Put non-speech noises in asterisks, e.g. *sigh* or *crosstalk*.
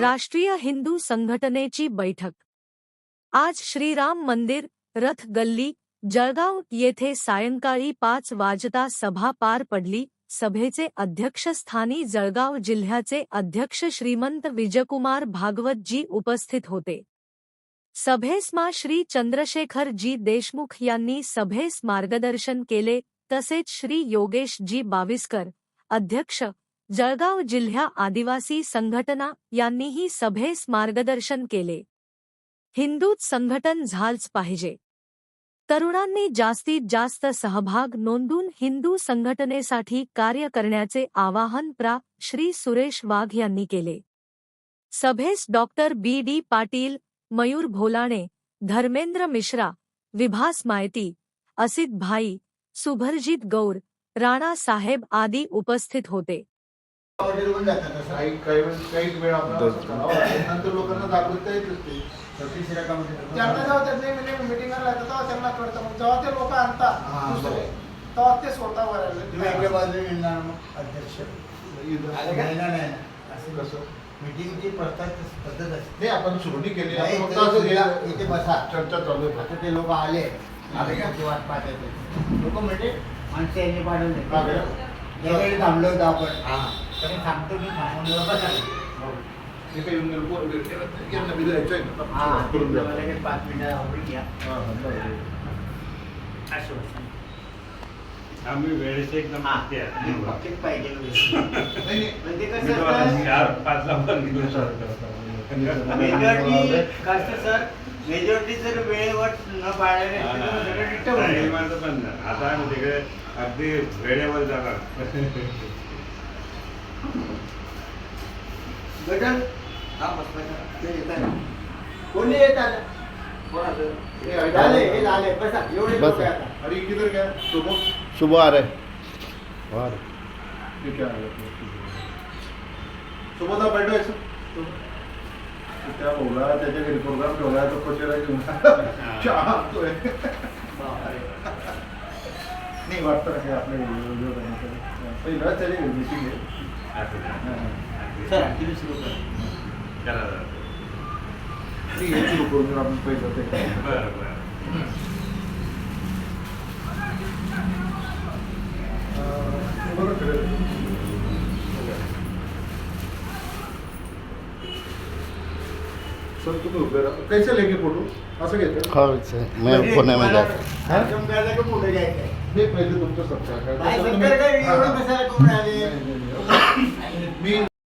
राष्ट्रीय हिंदू संघटनेची बैठक. आज श्रीराम मंदिर रथ गल्ली जळगाव येथे सायंकाळी पाच वाजता सभा पार पडली. सभेचे अध्यक्षस्थानी जळगाव जिल्ह्याचे अध्यक्ष श्रीमंत विजयकुमार भागवतजी उपस्थित होते. सभेसमा श्री चंद्रशेखर जी देशमुख यांनी सभेस मार्गदर्शन केले. तसेच श्री योगेश जी बाविस्कर अध्यक्ष जळगाव जिल्हा आदिवासी संघटना यांनीही सभेस मार्गदर्शन केले. हिंदूत संघटन झालच पाहिजे. तरुणांनी जास्तीत जास्त सहभाग नोंदून हिंदू संघटनेसाठी कार्य करण्याचे आवाहन प्रा. श्री. सुरेश वाघ यांनी केले. सभेस doctor B. D. Patil Mayur Bholane Dharmendra Mishra Vibhas Maiti Asit Bhai सुभरजित गौर राणा साहेब आदी उपस्थित होते. जातात. काही काही वेळ काही वेळ आपल्याला असं करावं लागेल. नंतर लोकांना जागरूकता येत असते त्यांना जेव्हा त्यांनी मिटिंगला तेव्हा त्यांना कळतं. मग जेव्हा ते लोक आणतात हा, दुसरे बरोबर. तेव्हा ते स्वतः भरायला बाजूने येणार मग अध्यक्ष इथं- नाही नाही असं कसं? मिटिंगची पद्धत पद्धत असते नाही आपण सुरुवाती केली. नाही, आपण फक्त इथे- असं इथे- हे- इथे बसा. चर्चा चालू आहे. आता ते लोक आले. आले का? आले वाट पाहत लोक म्हणजे? माणसं यांनी पाठवले हा, थांबलो होतो आपण. हा. तरी थांबतो मी थांबून बसा हे काही येऊन गेलं, पोरं गेलं. यांना बी जायचं आहे ना. हा करून द्या. मला लगेच पाच मिनिटं आवडून घ्या हा, हा, बरोबर. आश्वासन आम्ही वेळेचे एकदम. पक्केच पाहिजे. म्हणजे मी कसं तुम्हाला असतं, चार पाच मेजॉरिटी कसं सर मेजॉरिटी जर वेळेवर न पाळले सगळं डिस्टर्ब होईल माझं पण. आता तिकडे अगदी वेळेवर जाणार गटल ते येतात. कोणी येत आलं कोणाचं? हे आहे. झाले हे झाले बसा एवढे बस. लोकं आता. अरे किधर गया सुबह शुभ आ रहे आ रहे ये क्या है सुबह था बैठो ऐसे तो *laughs* क्या बोला त्याच्या घरी प्रोग्राम ठेवला तो कोचेला घेऊन चहा तो आहे. बापरे. नाही वाटतं ना की आपल्या व्हिडिओ पहिलं त्याच्या मीटिंग आहे असं नाही. सर तुम्ही सुरू करा। करा जरा. ती हे? सुरू करून आपण पहिलं ते बरं बरं अं, बरं ठरेल. सर तुम्ही उभे राहा? कैसे लेके फोटो? असं घ्यायचं हाँ से मैं पुणे में जाता. हा? कार्यक्रम करायला का पुढे जायचंय? नाही पहिले तुमचं सत्कार काय सत्कार काय? एवढं कशाला करून आले? मी